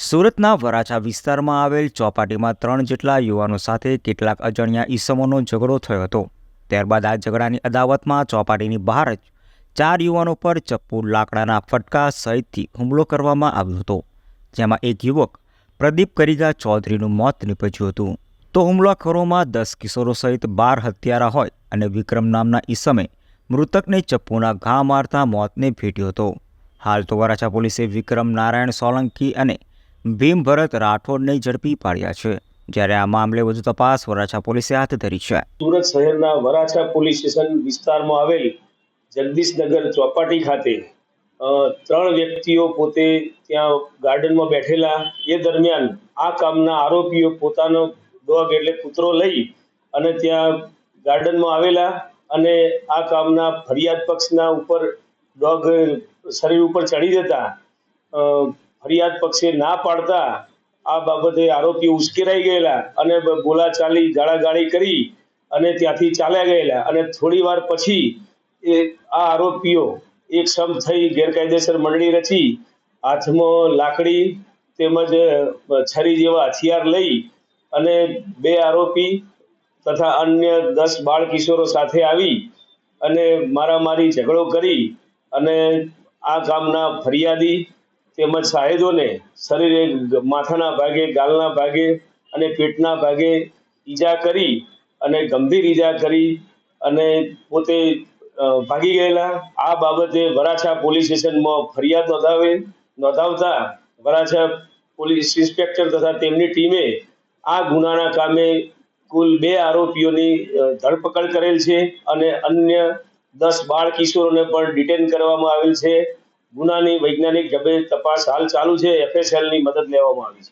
સુરતના વરાછા વિસ્તારમાં આવેલ ચોપાટીમાં ત્રણ જેટલા યુવાનો સાથે કેટલાક અજાણ્યા ઈસમોનો ઝઘડો થયો હતો. ત્યારબાદ આ ઝઘડાની અદાવતમાં ચોપાટીની બહાર જ ચાર યુવાનો પર ચપ્પુ, લાકડાના ફટકા સહિતથી હુમલો કરવામાં આવ્યો હતો, જેમાં એક યુવક પ્રદીપ કરીગા ચૌધરીનું મોત નીપજ્યું હતું. તો હુમલાખોરોમાં દસ કિશોરો સહિત બાર હત્યારા હોય અને વિક્રમ નામના ઈસમે મૃતકને ચપ્પુના ઘા મારતા મોતને ભેટ્યો હતો. હાલ તો વરાછા પોલીસે વિક્રમ નારાયણ સોલંકી અને ભીમ ભરત રાઠોડને ઝડપી પાડ્યા છે, જ્યારે આ મામલે વધુ તપાસ વરાછા પોલીસે હાથ ધરી છે. સુરત શહેરના વરાછા પોલીસ સ્ટેશન વિસ્તારમાં આવેલ જગદીશનગર ચોપાટી ખાતે ત્રણ વ્યક્તિઓ પોતે ત્યાં ગાર્ડનમાં બેઠેલા, એ દરમિયાન આ કામના આરોપીઓ પોતાનો ડોગ એટલે કૂતરો લઈ અને ત્યાં ગાર્ડનમાં આવેલા અને આ કામના ફરિયાદ પક્ષના ઉપર ડોગ શરીર ઉપર ચડી જતા ફરિયાદ પક્ષે ના પાડતા આ બાબતે આરોપીઓ ઉશ્કેરાઈ ગયેલા અને બોલાચાલી ગાળાગાળી કરી અને ત્યાંથી ચાલ્યા ગયેલા. અને થોડી વાર પછી એ આ આરોપીઓ એક સમ થઈ ગેરકાયદેસર મંડળી રચી, હાથમાં લાકડી તેમજ છરી જેવા હથિયાર લઈ અને બે આરોપી તથા અન્ય દસ બાળ કિશોરો સાથે આવી અને મારામારી ઝઘડો કરી અને આ ગામના ફરિયાદી તેમજ સાહેદોને શરીરે માથાના ભાગે, ગાલના ભાગે અને પેટના ભાગે ઈજા કરી અને ગંભીર ઈજા કરી અને પોતે ભાગી ગયેલા. આ બાબતે વરાછા પોલીસ સ્ટેશનમાં ફરિયાદ નોંધાવે, નોંધાવતા વરાછા પોલીસ ઇન્સ્પેક્ટર તથા તેમની ટીમે આ ગુનાના કામે કુલ બે આરોપીઓની ધરપકડ કરેલ છે અને અન્ય દસ બાળ કિશોરોને પણ ડિટેન કરવામાં આવેલ છે. ગુનાની વૈજ્ઞાનિક ઢબે તપાસ હાલ ચાલુ છે એફએસએલની મદદ લેવામાં આવી છે.